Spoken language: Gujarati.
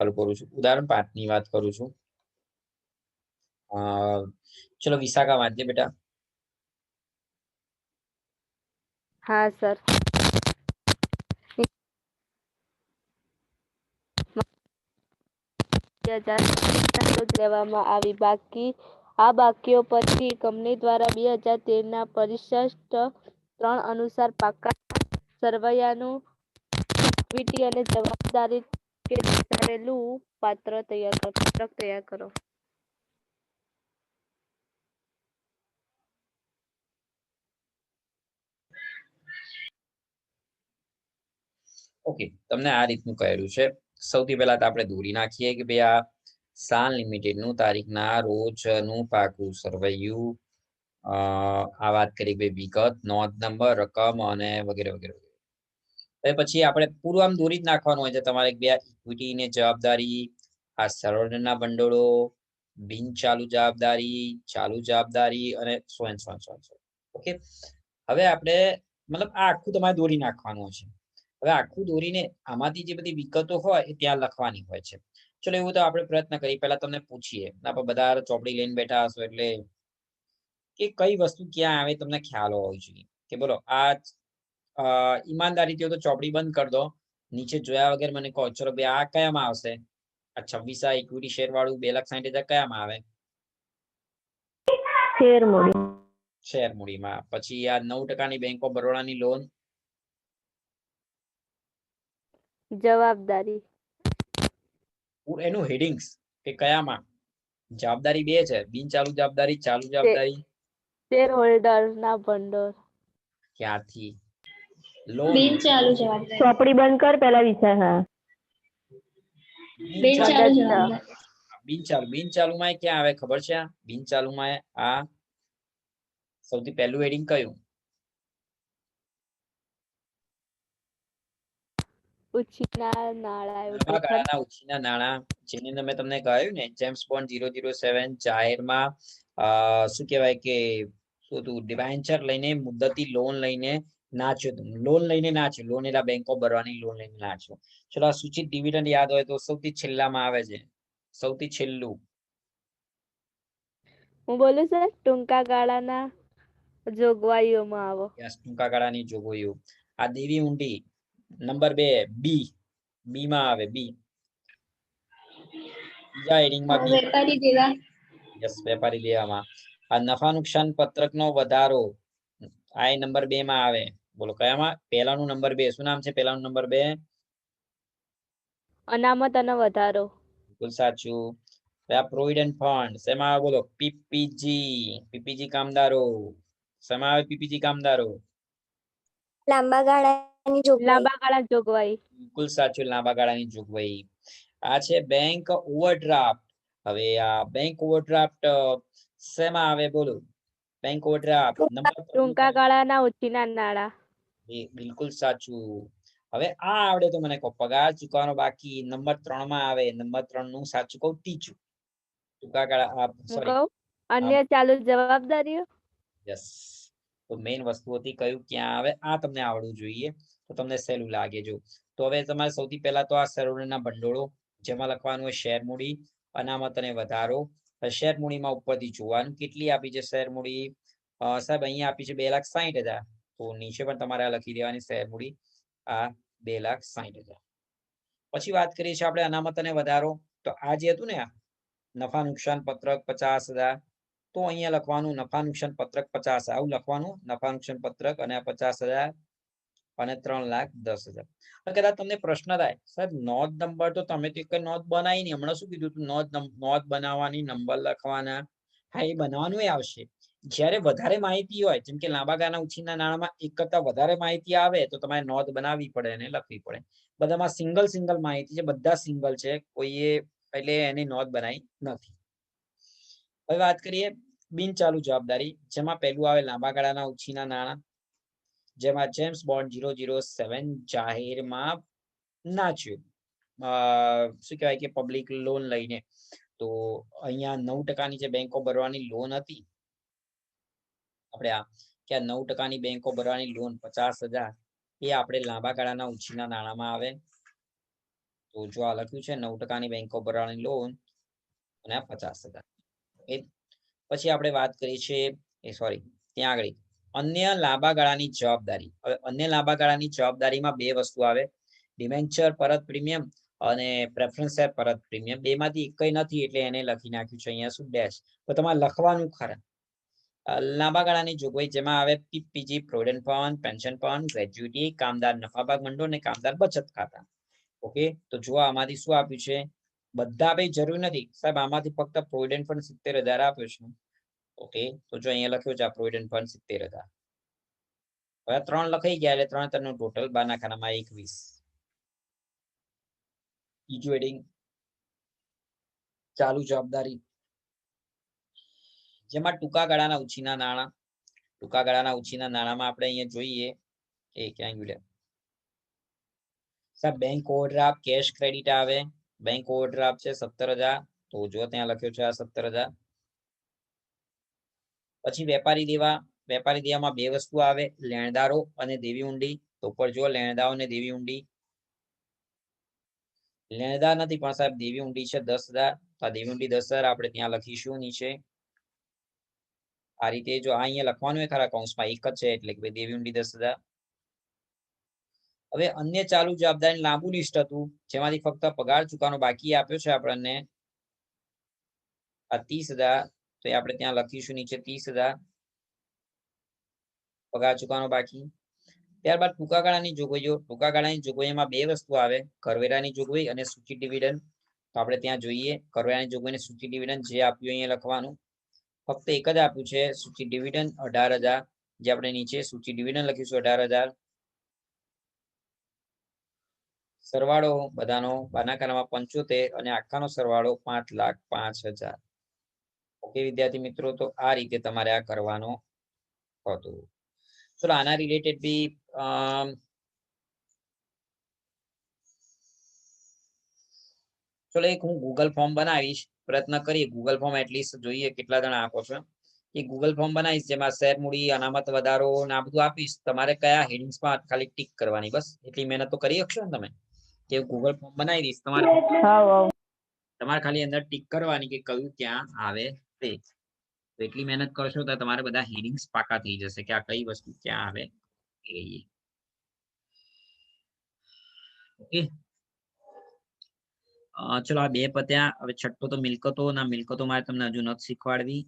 ચાલુ કરું છું. ઉદાહરણ પાંચની વાત કરું છું. ચલો વિશાખા વાંચજે બેટા. હા સર. લેવામાં આવી. બાકી આ બાકીઓ પછી કંપની દ્વારા બે હજાર તેરના પરિશિષ્ટ ત્રણ અનુસાર પાકા સરવૈયાનું ઇક્વિટી અને જવાબદારી પાત્ર તૈયાર તૈયાર કરો. ઓકે તમને આ રીતનું કહેલું છે. સૌથી પહેલા તો આપણે દોરી નાખીએ કે ભાઈ આ સાન લિમિટેડનું તારીખના રોજનું પાકું સરવૈયું. આ વાત કરી ભાઈ વિગત, નોંધ નંબર, રકમ અને વગેરે વગેરે. પછી આપણે પૂરું આમ દોરી જ નાખવાનું હોય છે. તમારે બે ઇક્વિટી ને જવાબદારી, આ સરોવરના ભંડોળો, બિન ચાલુ જવાબદારી ચાલુ જવાબદારી અને સો એન્ડ સો ઓકે હવે આપણે મતલબ આ આખું તમારે દોરી નાખવાનું છે. હવે આખું દોરીને આમાંથી જે બધી વિગતો હોય એ ત્યાં લખવાની હોય છે. ચલો એવું તો આપણે પ્રયત્ન કરીએ. પહેલા તમને પૂછીએ. આપણે બધા ચોપડી લઈને બેઠા હશો એટલે કે કઈ વસ્તુ ક્યાં આવે તમને ખ્યાલ હોવો જોઈએ. કે બોલો, આ ઈમાનદારીથી તો ચોપડી બંધ કરી દો. નીચે જોયા વગર મને કહો ચલો ભાઈ આ કયામાં આવશે? આ છવ્વીસા ઇક્વિટી શેર વાળું બે લાખ સાઠ હજાર કયામાં આવે? શેર મૂડી. શેર મૂડીમાં. પછી આ નવ ટકાની બેંક ઓફ બરોડાની લોન જવાબદારી. એનું હેડિંગ્સ કે કયામાં? જવાબદારી બે છે. બિન ચાલુ જવાબદારી ચાલુ જવાબદારી. શેર હોલ્ડર ના ભંડોળ. ક્યાંથી? બિન ચાલુ જવાબદારી ચોપડી બંધ કર પેલા વિચાર હા. બિન ચાલુ ચાલુ બિન ચાલુ. બિન ચાલુ માં ક્યાં આવે ખબર છે બિન ચાલુ માં આ સૌથી પહેલું હેડિંગ કયું? ઉછીના જેની મેં તમને કહ્યું ને James Bond zero zero seven જાહેરમાં અ, શું કહેવાય કે શું હતું? ડિવેન્ચર લઈને મુદ્દતી લોન લઈને નાચ્યો લોન લઈને નાચ્યો લોન એટલે બેંકો ભરવાની લોન લઈને નાચ્યો ચલો આ સૂચિત ડિવિડન્ડ યાદ હોય તો સૌથી છેલ્લામાં આવે છે. સૌથી છેલ્લું. હું બોલું સર? ટૂંકા ગાળાના જોગવાઈઓમાં આવો. યસ ટૂંકા ગાળાની જોગવાઈઓ. આ દેવી ઊંડી નંબર બે બી બી માં આવે બી બીજા હેડિંગમાં બી વેપારી દેવા યસ વેપારી લેવામાં. આ નફા નુકસાન પત્રકનો વધારો આ નંબર બે માં આવે. બોલો કયામાં પહેલાનું નંબર બે. શું નામ છે પહેલાનું નંબર બે? અનામત અને વધારો. બિલકુલ સાચું. હવે આ પ્રોવિડન્ટ ફંડ શેમાં આવે? બોલો પીપીજી પીપીજી કામદારો. શેમાં આવે પીપીજી કામદારો? લાંબા ગાળાની જોગવાઈ. લાંબા ગાળાની જોગવાઈ. બિલકુલ સાચું લાંબા ગાળાની જોગવાઈ. આ છે બેંક ઓવરડ્રાફ્ટ હવે આ બેંક ઓવરડ્રાફ્ટ શેમાં આવે? બોલો બેંક ઓવરડ્રાફ્ટ નંબર ટૂંકા ગાળાના ઉછીના નાણાં. બિલકુલ સાચું. હવે આ આવડે તો મને કહો પગાર ચૂકવાનો બાકી નંબર ત્રણમાં આવે નંબર ત્રણનું સાચું કહું ટીચું. ટૂંકા સોરી અન્ય ચાલુ જવાબદારીઓ? યસ તો મેઇન વસ્તુ હતી કયું ક્યાં આવે આ તમને આવડવું જોઈએ. તો તમને સહેલું લાગે જો. તો હવે તમારે સૌથી પહેલા તો આ સરોવરના ભંડોળો જેમાં લખવાનું હોય શેર મૂડી અનામત અને વધારો. શેર મૂડીમાં ઉપરથી જોવાનું કેટલી આપી છે શેર મૂડી? સાહેબ અહીંયા આપી છે બે લાખ સાહીઠ હજાર. તો નીચે પણ તમારે આ લખી દેવાની શેર મૂડી આ બે લાખ સાહીઠ હજાર. પછી વાત કરીએ છીએ આપણે અનામત અને વધારો. તો આ જે હતું ને નફા નુકસાન પત્રક પચાસ હજાર, તો અહીંયા લખવાનું નફા નુકસાન પત્રક પચાસ, આવું લખવાનું નફા નુકસાન પત્રક અને પચાસ હજાર અને ત્રણ લાખ દસ હજાર. કદાચ તમને પ્રશ્ન થાય, સાહેબ, નોંધ નંબર તો તમે તો એક નોંધ બનાવી નહીં હમણાં શું કીધું તું નોંધ નોંધ બનાવવાની, નંબર લખવાના, હા, એ બનાવવાનું આવશે. જ્યારે વધારે માહિતી હોય, જેમ કે લાંબા ગાળાના ઉછીના નાણામાં એક કરતા વધારે માહિતી આવે, તો તમારે નોંધ બનાવવી પડે અને લખવી પડે. બધામાં સિંગલ સિંગલ માહિતી છે, બધા સિંગલ છે, કોઈએ એટલે એની નોંધ બનાવી નથી. હવે વાત કરીએ બિનચાલુ જવાબદારી, જેમાં પહેલું આવે લાંબા ગાળાના ઉછીના નાણાં, જેમાં James Bond zero zero seven જાહેરમાં નાચ્યું. શું કહેવાય કે પબ્લિક લોન લઈને. તો અહીંયા નવ ટકાની જે બેંકો ભરવાની લોન હતી આપણે આ કે આ નવ ટકાની બેંકો ભરવાની લોન પચાસ હજાર, એ આપણે લાંબા ગાળાના ઉછીના નાણાંમાં આવે. તો જો આ લખ્યું છે, નવ ટકાની બેંકો ભરવાની લોન અને પચાસ હજાર. એ પછી આપણે વાત કરી છે એ સોરી ત્યાં આગળ. અન્ય લાંબા ગાળાની જવાબદારી. હવે અન્ય લાંબા ગાળાની જવાબદારીમાં બે વસ્તુ આવે. ડિમેન્ચર પરત પ્રીમિયમ અને પ્રેફરન્સ પરત પ્રીમિયમ બેમાંથી એકય નથી એટલે એને લખી નાખ્યું છે, અહીંયા શું ડેશ તો તમારે લખવાનું ખરા. લાંબા ગાળાની જોગવાઈ જેમાં આવે PPG, provident fund, pension fund, gratuity, કામદાર નફાભાગ મંડળ અને કામદાર બચત ખાતા. ઓકે? તો જો આમાંથી શું આપ્યું છે? બધા ભાઈ જરૂર નથી. સાહેબ, આમાંથી ફક્ત પ્રોવિડન્ટ ફંડ સિત્તેર હજાર આપ્યો છે. ઓકે? તો જો અહીંયા લખ્યું છે આ પ્રોવિડન્ટ ફંડ સિત્તેર હજાર. હવે ત્રણ લખાઈ ગયા એટલે ત્રણ ત્રણ ટોટલ બારના ખાનામાં એકવીસ. બીજું એડિંગ ચાલુ જવાબદારી. જેમાં ટૂંકા ગાળાના ઉછીના નાણાં, ટૂંકા ગાળાના ઉછીના નાણાંમાં આપણે અહીંયા જોઈએ, એ ક્યાં ગયું સાહેબ બેંક ઓવરડ્રાફ્ટ કેશ ક્રેડિટ આવે બેંક ઓવરડ્રાફ્ટ છે સત્તર હજાર, તો જો ત્યાં લખ્યો છે આ સત્તર હજાર. પછી વેપારી દેવા, વેપારી દેવામાં બે વસ્તુ આવે, લેણદારો અને દેવી ઊંડી. તો ઉપર જો લેણદારો અને દેવી ઊંડી. લેણદાર નથી, પણ સાહેબ, દેવી ઊંડી છે દસ હજાર. તો દેવી ઊંડી દસ હજાર આપણે ત્યાં લખીશું નીચે. આ રીતે જો અહીંયા લખવાનું હોય ખરા કૌંસમાં, એક જ છે એટલે કે દેવી ઊંડી દસ હજાર. હવે અન્ય ચાલુ જવાબદારી લાંબુ લિસ્ટ હતું, જેમાંથી ફક્ત પગાર ચૂકવાનો બાકી આપ્યો છે આપણને. આ ત્રીસ હજાર, તો આપણે ત્યાં લખીશું નીચે ત્રીસ હજાર. પગાર ચૂકવાનો બાકી. ત્યારબાદ ટૂંકા ગાળાની જોગવાઈઓ ટૂંકા ગાળાની જોગવાઈમાં બે વસ્તુ આવે, કરવેરાની જોગવાઈ અને સૂચિત ડિવિડન્ડ તો આપણે ત્યાં જોઈએ, કરવેરાની જોગવાઈ અને સૂચિત ડિવિડન્ડ જે આપ્યું અહીંયા લખવાનું. ફક્ત એક જ આપ્યું છે સૂચિ ડિવિડન્ડ અઢાર હજાર. જે આપણે નીચે સૂચિ ડિવિડન્ડ લખીશું, અઢાર હજાર. સરવાળો બધાનો બાનાકારામાં પંચોતેર અને આખાનો સરવાળો પાંચ લાખ પાંચ હજાર. ઓકે, વિદ્યાર્થી મિત્રો, તો આ રીતે તમારે આ કરવાનો હતું. ચલો, આના રિલેટેડ બી ચલો, એક હું ગૂગલ ફોર્મ બનાવીશ. પ્રયત્ન કરીએ ગૂગલ ફોર્મ એટલીસ્ટ જોઈએ કેટલા જણા આપો છો. એ ગૂગલ ફોર્મ બનાવીશ જેમાં શેર મૂડી અનામત વધારો ને આ બધું આપીશ. તમારે કયા હેડિંગ્સમાં ખાલી ટીક કરવાની બસ. એટલી મહેનત તો કરી શકશો ને તમે. કે ગૂગલ ફોર્મ બનાવી દઈશ. તમારે તમારે ખાલી અંદર ટિક કરવાની કે કયું ક્યાં આવે તે. તો એટલી મહેનત કરશો તો તમારે બધા હેડિંગ્સ પાકા થઈ જશે કે આ કઈ વસ્તુ ક્યાં આવે એ. ઓકે ચલો આ બે પત્યા, હવે છઠ્ઠો તો મિલકતો, ના મિલકતો મારે તમને હજુ નથી શીખવાડવી.